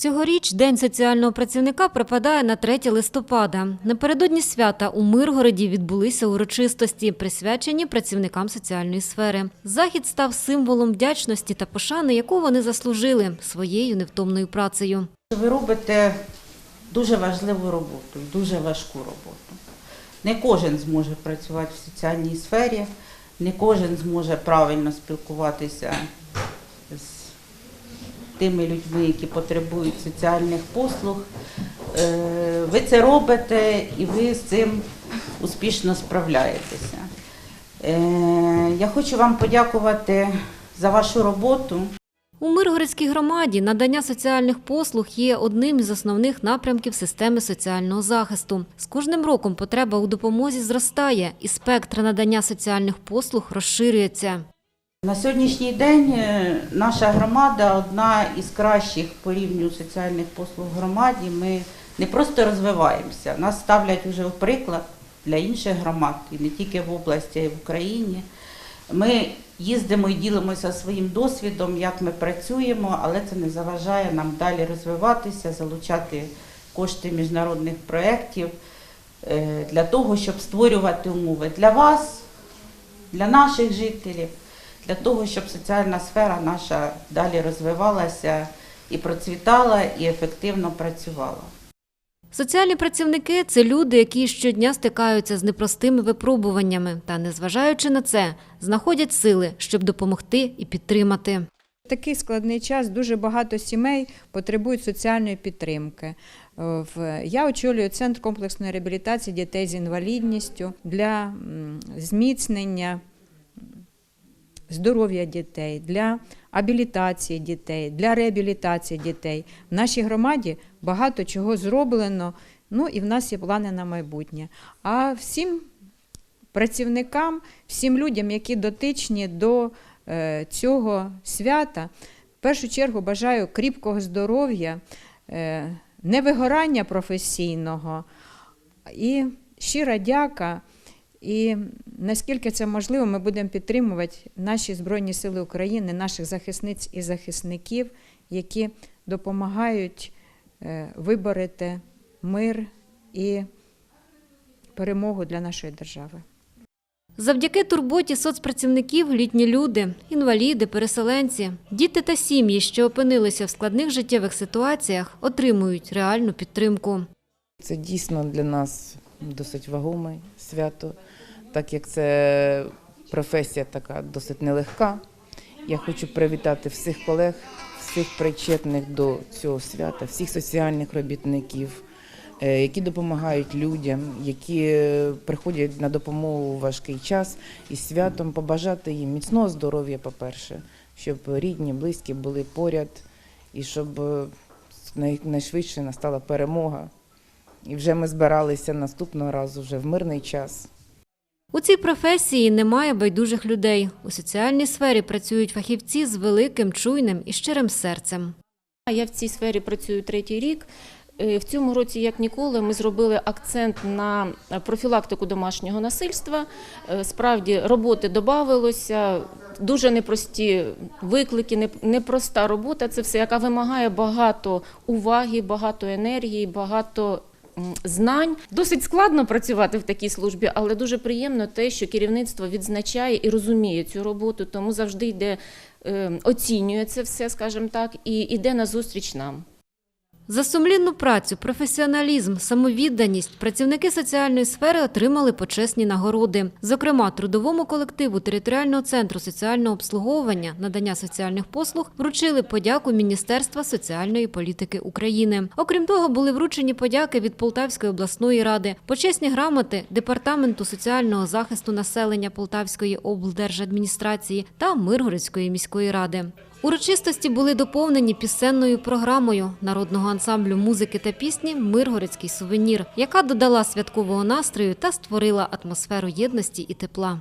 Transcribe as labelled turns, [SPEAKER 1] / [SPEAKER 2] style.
[SPEAKER 1] Цьогоріч День соціального працівника припадає на 3 листопада. Напередодні свята у Миргороді відбулися урочистості, присвячені працівникам соціальної сфери. Захід став символом вдячності та пошани, яку вони заслужили своєю невтомною працею.
[SPEAKER 2] Ви робите дуже важливу роботу, дуже важку роботу. Не кожен зможе працювати в соціальній сфері, не кожен зможе правильно спілкуватися з тими людьми, які потребують соціальних послуг. Е, Ви це робите і ви з цим успішно справляєтеся. Е, Я хочу вам подякувати за вашу роботу.
[SPEAKER 1] У Миргородській громаді надання соціальних послуг є одним із основних напрямків системи соціального захисту. З кожним роком потреба у допомозі зростає, і спектр надання соціальних послуг розширюється.
[SPEAKER 2] На сьогоднішній день е, наша громада одна із кращих по рівню соціальних послуг в громаді. Ми не просто розвиваємося, нас ставлять вже в приклад для інших громад, і не тільки в області, а й в Україні. Ми їздимо і ділимося своїм досвідом, як ми працюємо, але це не заважає нам далі розвиватися, залучати кошти міжнародних проєктів е, для того, щоб створювати умови для вас, для наших жителів, для того, щоб соціальна сфера наша далі розвивалася і процвітала, і ефективно працювала.
[SPEAKER 1] Соціальні працівники це люди, які щодня стикаються з непростими випробуваннями та, незважаючи на це, знаходять сили, щоб допомогти і підтримати.
[SPEAKER 3] В такий складний час дуже багато сімей потребують соціальної підтримки. Е, в- Я очолюю центр комплексної реабілітації дітей з інвалідністю для зміцнення здоров'я дітей, для абілітації дітей, для реабілітації дітей. В нашій громаді багато чого зроблено. Ну і в нас є плани на майбутнє. А всім працівникам, всім людям, які дотичні до е, цього свята, в першу чергу бажаю кріпкого здоров'я, е, невигорання професійного і щира дяка. І наскільки це можливо, ми будемо підтримувати наші Збройні Сили України, наших захисниць і захисників, які допомагають е, виборити мир і перемогу для нашої держави.
[SPEAKER 1] Завдяки турботі соцпрацівників літні люди, інваліди, переселенці, діти та сім'ї, що опинилися в складних життєвих ситуаціях, отримують реальну підтримку.
[SPEAKER 4] Це дійсно для нас досить вагоме свято, так як це професія така досить нелегка. Я хочу привітати всіх колег, всіх причетних до цього свята, всіх соціальних робітників, е, які допомагають людям, які е, приходять на допомогу у важкий час і святом побажати їм міцного здоров'я, по-перше, щоб рідні, близькі були поряд і щоб е, найшвидше настала перемога. І вже ми збиралися наступного разу вже в мирний час.
[SPEAKER 1] У цій професії немає байдужих людей. У соціальній сфері працюють фахівці з великим, чуйним і щирим серцем.
[SPEAKER 5] Я в цій сфері працюю третій рік. Е, В цьому році, як ніколи, ми зробили акцент на профілактику домашнього насильства. Е, Справді роботи додавалося, дуже непрості виклики, не- непроста робота. Це все, яка вимагає багато уваги, багато енергії, багато знань. Досить складно працювати в такій службі, але дуже приємно те, що керівництво відзначає і розуміє цю роботу, тому завжди йде, е, оцінює це все, скажімо так, і йде на зустріч нам.
[SPEAKER 1] За сумлінну працю, професіоналізм, самовідданість працівники соціальної сфери отримали почесні нагороди. Зокрема, трудовому колективу територіального центру соціального обслуговування надання соціальних послуг вручили подяку Міністерства соціальної політики України. Окрім того, були вручені подяки від Полтавської обласної ради, почесні грамоти департаменту соціального захисту населення Полтавської облдержадміністрації та Миргородської міської ради. Урочистості були доповнені пісенною програмою народного ансамблю музики та пісні Миргородський сувенір, яка додала святкового настрою та створила атмосферу єдності і тепла.